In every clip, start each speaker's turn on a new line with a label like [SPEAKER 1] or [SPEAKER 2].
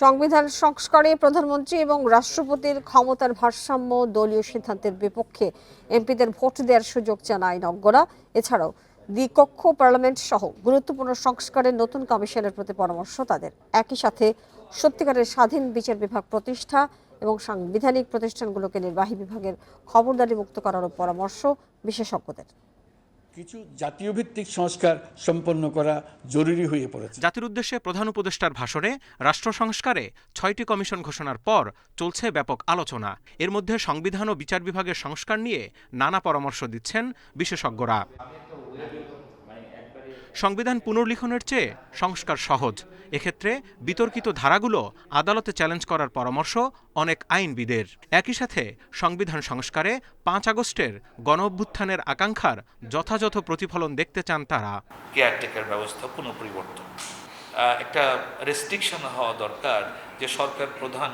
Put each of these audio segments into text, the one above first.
[SPEAKER 1] সংবিধান সংস্কারে প্রধানমন্ত্রী এবং রাষ্ট্রপতির ক্ষমতার ভারসাম্য দলীয় সিদ্ধান্তের বিপক্ষে এমপিদের ভোট দেওয়ার সুযোগ চান আইনজ্ঞরা এছাড়াও দ্বিকক্ষ পার্লামেন্ট সহ গুরুত্বপূর্ণ সংস্কারের নতুন কমিশনের প্রতি পরামর্শ তাদের। একই সাথে সত্যিকারের স্বাধীন বিচার বিভাগ প্রতিষ্ঠা এবং সাংবিধানিক প্রতিষ্ঠানগুলোকে নির্বাহী বিভাগের খবরদারি মুক্ত করারও পরামর্শ বিশেষজ্ঞদের।
[SPEAKER 2] কিছু জাতীয় ভিত্তিক সংস্কার সম্পন্ন করা জরুরি হয়ে পড়েছে।
[SPEAKER 3] জাতির উদ্দেশ্যে প্রধান উপদেষ্টার ভাষণে রাষ্ট্র সংস্কারে ছয়টি কমিশন ঘোষণার পর চলছে ব্যাপক আলোচনা। এর মধ্যে সংবিধান ও বিচার বিভাগের সংস্কার নিয়ে নানা পরামর্শ দিচ্ছেন বিশেষজ্ঞরা। সংবিধান পুনর্লিখনের চেয়ে সংস্কার সহজ। এক্ষেত্রে বিতর্কিত ধারাগুলো আদালতে চ্যালেঞ্জ করার পরামর্শ অনেক আইনবিদের। একই সাথে সংবিধান সংস্কারে পাঁচ আগস্টের গণ অভ্যুত্থানের আকাঙ্ক্ষার যথাযথ প্রতিফলন দেখতে চান তারা।
[SPEAKER 4] কেয়ারটেকার ব্যবস্থা পুনঃপরিবর্তন। একটা রেস্ট্রিকশন হওয়া দরকার যে সরকার প্রধান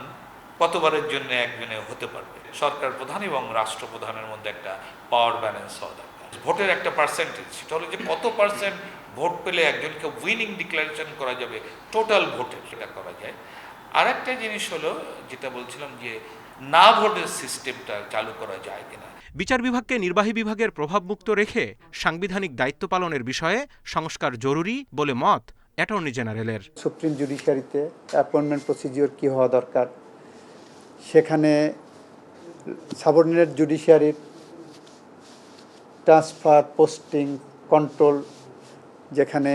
[SPEAKER 4] কতবারের জন্য একজনে হতে পারবে। সরকার প্রধান এবং রাষ্ট্রপ্রধানের মধ্যে একটা পাওয়ার ব্যালেন্স হওয়া দরকার। ভোটের একটা পার্সেন্টেজ সেটা হলো যে কত পার্সেন্ট ভোট পেলে একজনকে উইনিং ডিক্লারেশন করা যাবে টোটাল ভোটের সেটা করা যায়। আর একটা জিনিস হলো যেটা বলছিলাম যে না ভোটের সিস্টেমটা চালু করা যায় কিনা।
[SPEAKER 3] বিচার বিভাগকে নির্বাহী বিভাগের প্রভাবমুক্ত রেখে সাংবিধানিক দায়িত্ব পালনের বিষয়ে সংস্কার জরুরি বলে মত অ্যাটর্নি জেনারেলের।
[SPEAKER 5] সুপ্রিম জুডিশিয়ারিতে অ্যাপয়েন্টমেন্ট প্রসিজিওর কী হওয়া দরকার? সেখানে সাবঅর্ডিনেট জুডিশিয়ারির ট্রান্সফার পোস্টিং কন্ট্রোল যেখানে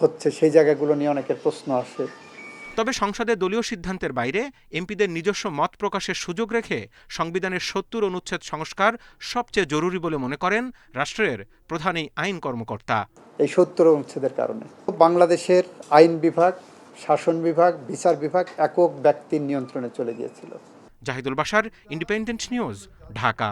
[SPEAKER 5] হচ্ছে সেই জায়গাগুলো নিয়ে অনেকের প্রশ্ন আসে।
[SPEAKER 3] তবে সংসদে দলীয় সিদ্ধান্তের বাইরে এমপিদের নিজস্ব মত প্রকাশের সুযোগ রেখে সংবিধানের সত্তর অনুচ্ছেদ সংস্কার সবচেয়ে জরুরি বলে মনে করেন রাষ্ট্রের প্রধান এই আইন কর্মকর্তা।
[SPEAKER 5] এই সত্তর অনুচ্ছেদের কারণে। বাংলাদেশের আইন বিভাগ শাসন বিভাগ বিচার বিভাগ একক ব্যক্তির নিয়ন্ত্রণে চলে গিয়েছিল।
[SPEAKER 3] জাহিদুল বাসার ইন্ডিপেন্ডেন্ট নিউজ ঢাকা।